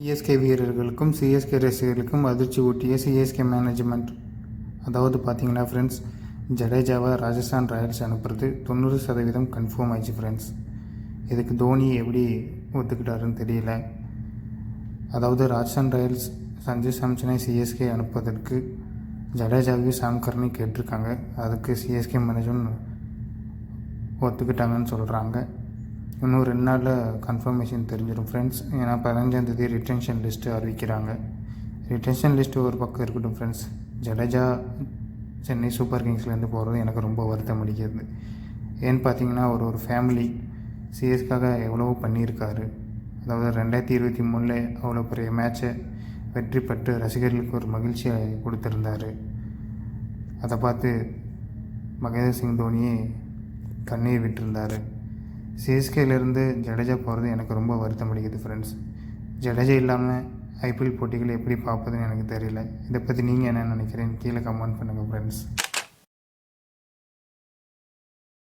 CSK வீரர்களுக்கும் CSK ரசிகர்களுக்கும் அதிர்ச்சி ஊட்டிய சிஎஸ்கே மேனேஜ்மெண்ட் அதாவது பார்த்தீங்கன்னா ஃப்ரெண்ட்ஸ் ஜடேஜாவை ராஜஸ்தான் ராயல்ஸ் அனுப்புறது தொண்ணூறு சதவீதம் கன்ஃபார்ம் ஆயிடுச்சு ஃப்ரெண்ட்ஸ் இதுக்கு தோனி எப்படி ஒத்துக்கிட்டாருன்னு தெரியல. அதாவது ராஜஸ்தான் ராயல்ஸ் சஞ்சு சாம்சனை சிஎஸ்கே அனுப்புவதற்கு ஜடேஜாவையும் சாம்கர்னையும் கேட்டிருக்காங்க. அதுக்கு சிஎஸ்கே மேனேஜ்மெண்ட் ஒத்துக்கிட்டாங்கன்னு சொல்கிறாங்க இன்னும் ரெண்டு நாளில் கன்ஃபர்மேஷன் தெரிஞ்சிடும் ஃப்ரெண்ட்ஸ் ஏன்னா பதினஞ்சாந்தேதி ரிட்டென்ஷன் லிஸ்ட்டு அறிவிக்கிறாங்க. ரிட்டென்ஷன் லிஸ்ட்டு ஒரு பக்கம் இருக்கட்டும் ஃப்ரெண்ட்ஸ் ஜடேஜா சென்னை சூப்பர் கிங்ஸ்லேருந்து போகிறது எனக்கு ரொம்ப வருத்தம் அளிக்கிறது. ஏன்னு பார்த்தீங்கன்னா அவர் ஒரு ஃபேமிலி சிஎஸ்க்காக எவ்வளவோ பண்ணியிருக்காரு. அதாவது ரெண்டாயிரத்தி இருபத்தி மூணில் அவ்வளோ பெரிய மேட்ச்சை வெற்றி பெற்று ரசிகர்களுக்கு ஒரு மகிழ்ச்சியை கொடுத்துருந்தாரு. அதை பார்த்து மகேந்திர சிங் தோனியே கண்ணீர் விட்டிருந்தார். சிஎஸ்கேலேருந்து ஜடேஜா போகிறது எனக்கு ரொம்ப வருத்தம் அடிக்குது ஃப்ரெண்ட்ஸ் ஜடேஜா இல்லாமல் ஐபிஎல் போட்டிகளை எப்படி பார்ப்பதுன்னு எனக்கு தெரியல. இதை பற்றி நீங்கள் என்ன நினைக்கிறேன்னு கீழே கமெண்ட் பண்ணுங்கள் ஃப்ரெண்ட்ஸ்